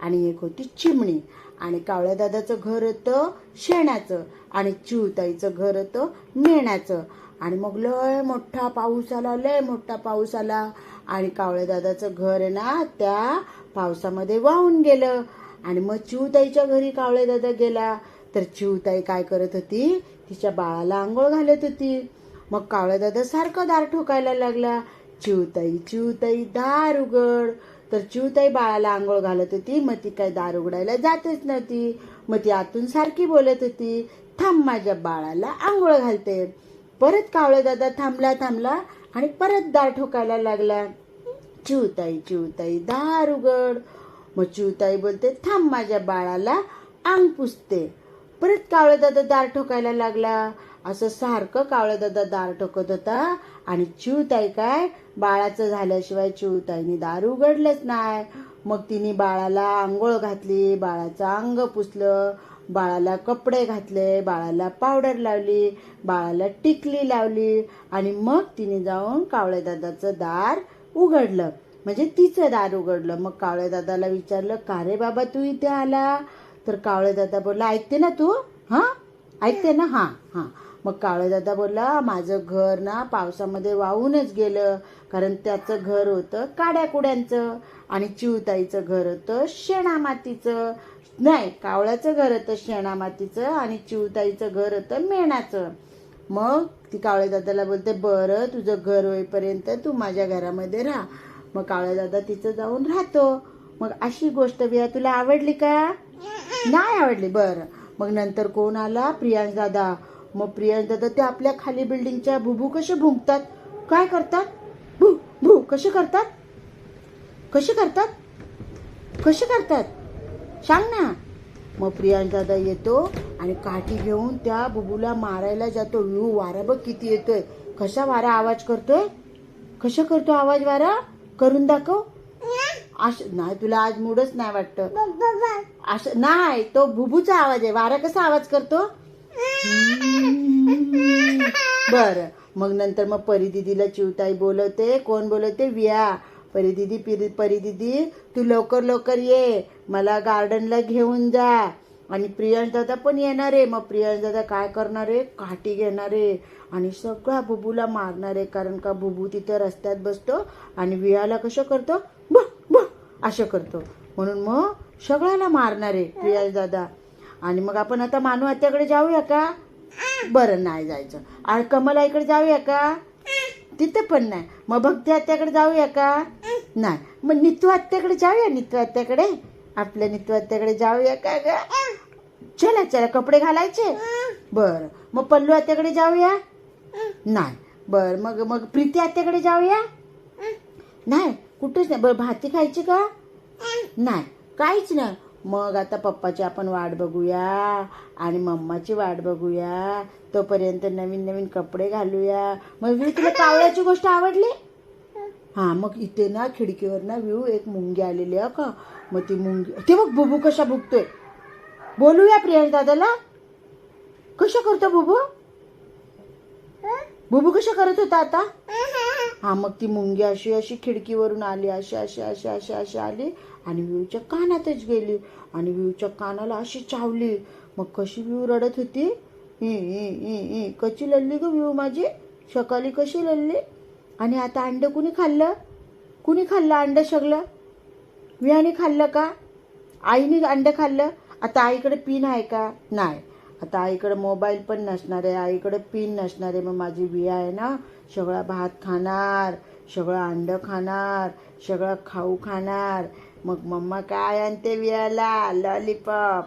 आणि एक होती चिमणी. आणि कावळ्या दादाचं घर होतं शेणाचं आणि चिवताईचं घर होतं नेण्याचं आणि मग लय मोठा पाऊस आला लय मोठा पाऊस आला. आणि कावळ्या दादाचं घर आहे ना त्या पावसामध्ये वाहून गेलं. आणि मग चिवताईच्या घरी कावळे दादा गेला. तर चिवताई काय करत होती? तिच्या बाळाला आंघोळ घालत होती. मग कावळ्या दादा सारखं दार ठोकायला लागला. चिवताई चिवताई दार उघड. तर चिवताई बाळाला आंघोळ घालत होती. मग ती काय दार उघडायला जातच नव्हती. मग ती आतून सारखी बोलत होती थांब माझ्या बाळाला आंघोळ घालते. परत कावळे दादा थांबला थांबला आणि परत दार ठोकायला लागला. चिवताई चिवताई दार उघड. मग चिवताई बोलते थांब माझ्या बाळाला अंग पुसते. परत कावळे दादा दार ठोकायला लागला. असं सारखं कावळे दादा दार ठोकत होता. आणि चिवताई काय? बाळाचं झाल्याशिवाय चिवताईने दार उघडलंच नाही. मग तिने बाळाला आंघोळ घातली बाळाचं अंग पुसलं बाळाला कपडे घातले बाळाला पावडर लावली बाळाला टिकली लावली. आणि मग तिने जाऊन कावळे दादाचं दार उघडलं. म्हणजे तिचं दार उघडलं. मग कावळे दादाला विचारलं का रे बाबा तू इथे आला? तर कावळे दादा बोलला ऐकते ना तू? हा? ऐकते ना? हा हा. मग कावळे बोलला माझं घर ना पावसामध्ये वाहूनच गेलं. कारण त्याचं घर होतं काड्या कुड्यांचं आणि चिवताईचं घर होतं शेणामातीचं. नाही कावळ्याचं घर होतं शेणामातीचं आणि चिवताईचं घर होतं मेणाचं. मग ती कावळेदादाला बोलते बरं तुझं घर होईपर्यंत तू माझ्या घरामध्ये राहा. मग कावळ्या दादा तिचं जाऊन राहतो. मग अशी गोष्ट बिया तुला आवडली का? नाही आवडली. बरं. मग नंतर कोण आला? प्रियांश दादा. मग प्रियांश दादा ते आपल्या खाली बिल्डिंगच्या भुभू कसे भुंकतात? काय करतात? भू भू कसे करतात? कसे करतात? कसे करतात? सांग ना. मग प्रियांश दादा येतो आणि काठी घेऊन त्या बुबूला मारायला जातो. यू वारा बघ किती येतोय. कसा वारा आवाज करतोय? कसा करतो आवाज वारा? करून दाखव. नाही तुला आज मूडच नाही वाटत. असं नाही तो बुबूचा आवाज आहे. वारा कसा आवाज करतो? बर. मग नंतर मग परिदिदीला चिवताई बोलवते. कोण बोलवते? विया. परिदिदी पिरी परिदिदी तू लवकर लवकर ये. मला गार्डनला घेऊन जा. आणि प्रियांश दादा पण येणार आहे. मग प्रियांश दादा काय करणार आहे? काठी घेणार आहे. आणि सगळा बुबूला मारणार आहे. कारण का बुबू तिथं रस्त्यात बसतो आणि वियाला कसं करतो? ब ब असं करतो. म्हणून मग सगळ्याला मारणार आहे प्रियांश दादा. आणि मग आपण आता मानू आत्याकडे जाऊया का? बरं नाही जायचं. आणि कमला इकडे जाऊया का? तिथं पण नाही. मग भक्ती आत्याकडे जाऊया का? नाही. मग नितू आत्याकडे जाऊया नितू आत्याकडे? आपल्या नितू आत्याकडे जाऊया का ग? चला चला कपडे घालायचे. बर. मग पल्लू आत्याकडे जाऊया? नाही. बर मग मग प्रीती आत्याकडे जाऊया? नाही. कुठेच नाही. बरं भाती खायची का? नाही. काहीच नाही. मग आता पप्पाची आपण वाट बघूया आणि मम्माची वाट बघूया. तोपर्यंत नवीन नवीन कपडे घालूया. मग व्यू तुला कावळ्याची गोष्ट आवडली? हा मग इथे ना खिडकीवर ना व्यू एक मुंगी आलेली आहे का मग ती मुंगी ते बघ बुबू कशा भुकतोय बोलूया प्रियांश दादाला कशा करतो बुबू? बुबू कशा करत होता आता? हा मग ती मुंगी अशी अशी खिडकीवरून आली अशी अशी अशी अशी अशी आली आणि विऊच्या कानातच गेली आणि विऊच्या कानाला अशी चावली. मग कशी विऊ रडत होती? ई ई कशी लढली ग विऊ माझी? सकाळी कशी लढली? आणि आता अंड कुणी खाल्लं? कुणी खाल्लं अंड सगळं? वियाने खाल्लं का? आईने अंड खाल्लं? आता आईकडे पिन आहे का? नाही. आता आईकडे मोबाईल पण नसणार आहे आईकडे पिन नसणार आहे. मग माझी विया आहे ना सगळा भात खाणार सगळं अंड खाणार सगळं खाऊ खाणार. मग मम्मा काय आणते वियाला लॉलीपॉप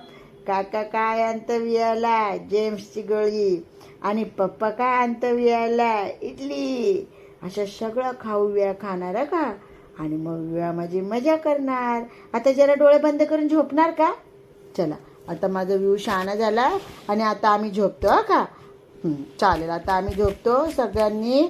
काका काय आणतं वियाला जेम्सची गोळी. आणि पप्पा काय आणतं वियाला इडली. असं सगळं खाऊ विया खाणार का? आणि मग विया माझी मजा करणार. आता जरा डोळे बंद करून झोपणार का? चला. आता माझा व्यू शहाणा झाला आणि आता आम्ही झोपतो का? चालेल. आता आम्ही झोपतो. सगळ्यांनी